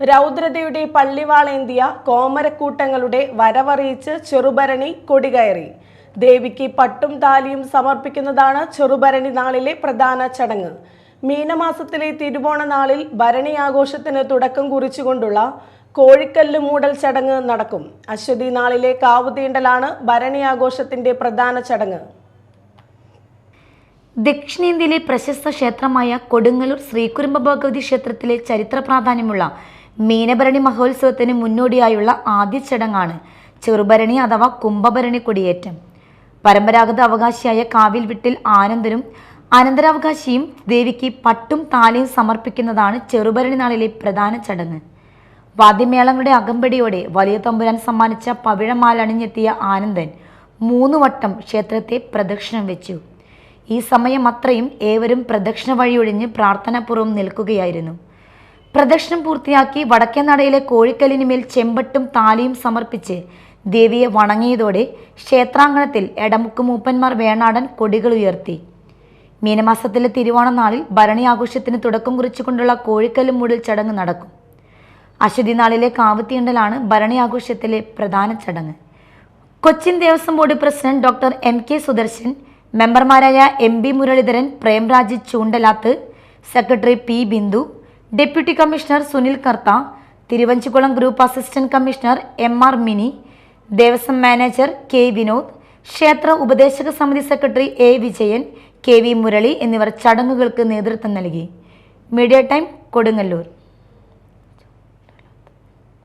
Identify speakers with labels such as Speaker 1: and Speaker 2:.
Speaker 1: രൗദ്രതയുടെ പള്ളിവാളേന്തിയ കോമരക്കൂട്ടങ്ങളുടെ വരവറിയിച്ച് ചെറുഭരണി കൊടികയറി. ദേവിക്ക് പട്ടും താലിയും സമർപ്പിക്കുന്നതാണ് ചെറുഭരണി നാളിലെ പ്രധാന ചടങ്ങ്. മീനമാസത്തിലെ തിരുവോണ നാളിൽ ഭരണി ആഘോഷത്തിന് തുടക്കം കുറിച്ചുകൊണ്ടുള്ള കോഴിക്കല്ല് മൂടൽ ചടങ്ങ് നടക്കും. അശ്വതി നാളിലെ കാവുതീണ്ടലാണ് ഭരണി ആഘോഷത്തിന്റെ പ്രധാന ചടങ്ങ്.
Speaker 2: ദക്ഷിണേന്ത്യയിലെ പ്രശസ്ത ക്ഷേത്രമായ കൊടുങ്ങല്ലൂർ ശ്രീകുരുമ്പ ഭഗവതി ക്ഷേത്രത്തിലെ ചരിത്ര പ്രാധാന്യമുള്ള മീനഭരണി മഹോത്സവത്തിന് മുന്നോടിയായുള്ള ആദ്യ ചടങ്ങാണ് ചെറുഭരണി അഥവാ കുംഭഭരണി കൊടിയേറ്റം. പരമ്പരാഗത അവകാശിയായ കാവിൽ വിട്ടിൽ ആനന്ദനും അനന്തരാവകാശിയും ദേവിക്ക് പട്ടും താലിയും സമർപ്പിക്കുന്നതാണ് ചെറുഭരണി നാളിലെ പ്രധാന ചടങ്ങ്. വാദ്യമേളങ്ങളുടെ അകമ്പടിയോടെ വലിയ തമ്പുരാൻ സമ്മാനിച്ച പവിഴമാലണിഞ്ഞെത്തിയ ആനന്ദൻ മൂന്ന് വട്ടം ക്ഷേത്രത്തെ പ്രദക്ഷിണം വെച്ചു. ഈ സമയം അത്രയും ഏവരും പ്രദക്ഷിണ വഴിയൊഴിഞ്ഞ് പ്രാർത്ഥനാപൂർവം നിൽക്കുകയായിരുന്നു. പ്രദക്ഷിണം പൂർത്തിയാക്കി വടക്കേ നടയിലെ കോഴിക്കല്ലിനുമേൽ ചെമ്പട്ടും താലിയും സമർപ്പിച്ച് ദേവിയെ വണങ്ങിയതോടെ ക്ഷേത്രാങ്കണത്തിൽ എടമുക്ക് മൂപ്പന്മാർ വേണാടൻ കൊടികൾ ഉയർത്തി. മീനമാസത്തിലെ തിരുവോണ നാളിൽ ഭരണി ആഘോഷത്തിന് തുടക്കം കുറിച്ചുകൊണ്ടുള്ള കോഴിക്കല്ല് മൂടൽ ചടങ്ങ് നടക്കും. അശ്വതി നാളിലെ കാവുത്തീണ്ടലാണ് ഭരണി ആഘോഷത്തിലെ പ്രധാന ചടങ്ങ്. Cochin Devaswom board president doctor M K Sudarshan മെമ്പർമാരായ M B Muraleedharan Premraj Choondalath secretary P Bindu deputy commissioner Sunil Kartha Thiruvanchikulam group assistant commissioner M R Mini Devaswom manager K Vinod ക്ഷേത്ര ഉപദേശക സമിതി secretary A Vijayan K V Murali എന്നിവർ ചടങ്ങുകൾക്ക് നേതൃത്വം നൽകി. Media time Kodungallur.